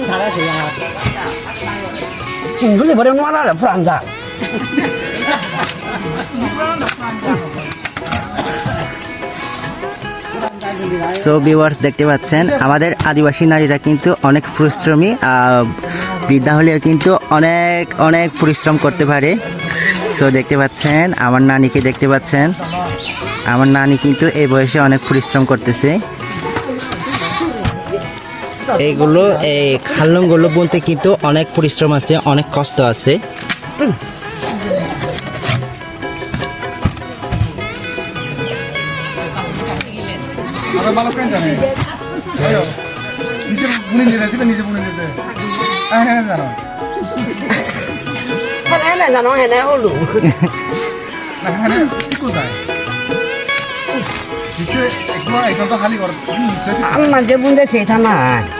你看看谁呀？你说你把这暖哪了？不让咱。সো viewers দেখতে পাচ্ছেন, আমাদের আদিবাসী নারীরা কিন্তু অনেক পরিশ্রমী বৃদ্ধা হলেও কিন্তু অনেক অনেক পরিশ্রম করতে পারে সো দেখতে পাচ্ছেন, আমার নানিকে দেখতে পাচ্ছেন আমার নানি কিন্তু এই বয়সে অনেক পরিশ্রম করতেছে এইগুলো এই খাল্লুমগুলো বলতে কিন্তু অনেক পরিশ্রম আছে অনেক কষ্ট আছে। জানো। হেনে সেটা নাই